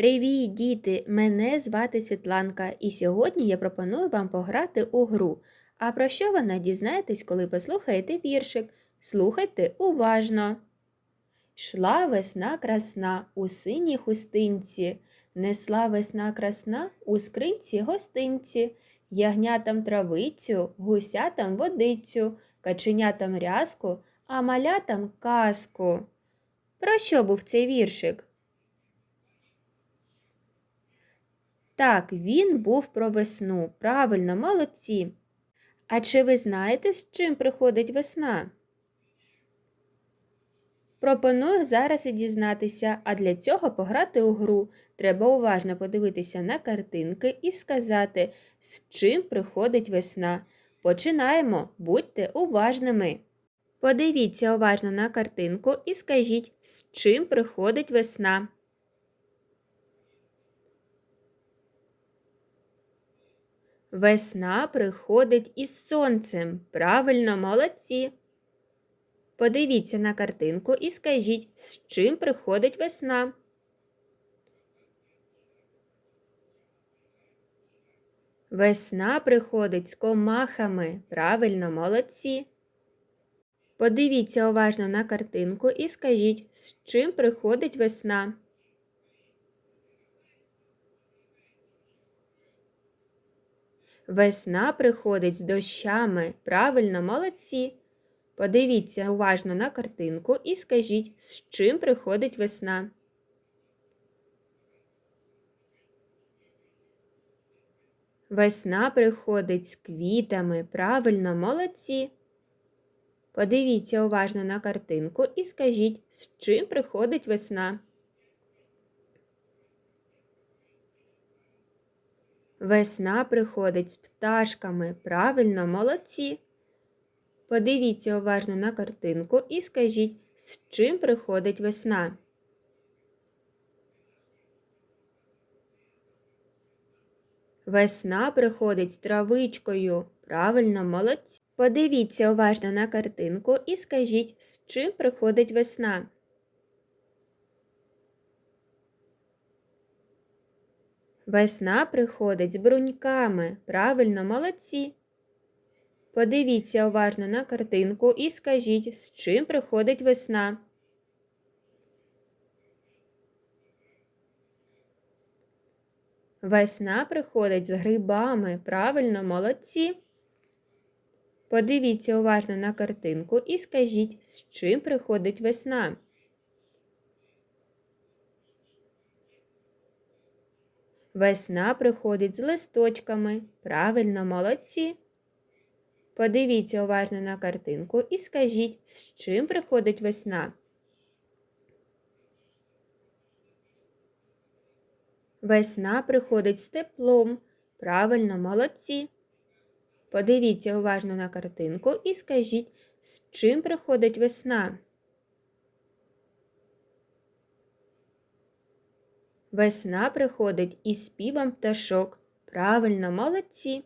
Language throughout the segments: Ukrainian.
Привіт, діти! Мене звати Світланка, і сьогодні я пропоную вам пограти у гру. А про що вона дізнаєтесь, коли послухаєте віршик? Слухайте уважно. Шла весна красна у синій хустинці, несла весна красна у скринці гостинці, ягнятам травицю, гусятам водицю, каченятам рязку, а малятам казку. Про що був цей віршик? Так, він був про весну. Правильно, молодці. А чи ви знаєте, з чим приходить весна? Пропоную зараз і дізнатися, а для цього пограти у гру. Треба уважно подивитися на картинки і сказати, з чим приходить весна. Починаємо, будьте уважними. Подивіться уважно на картинку і скажіть, з чим приходить весна. Весна приходить із сонцем. Правильно, молодці. Подивіться на картинку і скажіть, з чим приходить весна. Весна приходить з комахами. Правильно, молодці. Подивіться уважно на картинку і скажіть, з чим приходить весна. Весна приходить з дощами. Правильно, молодці. Подивіться уважно на картинку і скажіть, з чим приходить весна. Весна приходить з квітами. Правильно, молодці. Подивіться уважно на картинку і скажіть, з чим приходить весна. Весна приходить з пташками. Правильно, молодці. Подивіться уважно на картинку і скажіть, з чим приходить весна. Весна приходить з травичкою. Правильно, молодці. Подивіться уважно на картинку і скажіть, з чим приходить весна. Весна приходить з бруньками. Правильно, молодці. Подивіться уважно на картинку і скажіть, з чим приходить весна. Весна приходить з грибами. Правильно, молодці. Подивіться уважно на картинку і скажіть, з чим приходить весна. Весна приходить з листочками. Правильно, молодці. Подивіться уважно на картинку і скажіть, з чим приходить весна. Весна приходить з теплом. Правильно, молодці. Подивіться уважно на картинку і скажіть, з чим приходить весна. Весна приходить із співом пташок. Правильно, молодці.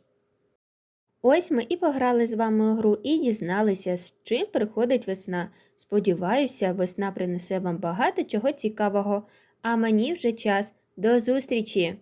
Ось ми і пограли з вами гру і дізналися, з чим приходить весна. Сподіваюся, весна принесе вам багато чого цікавого, а мені вже час. До зустрічі!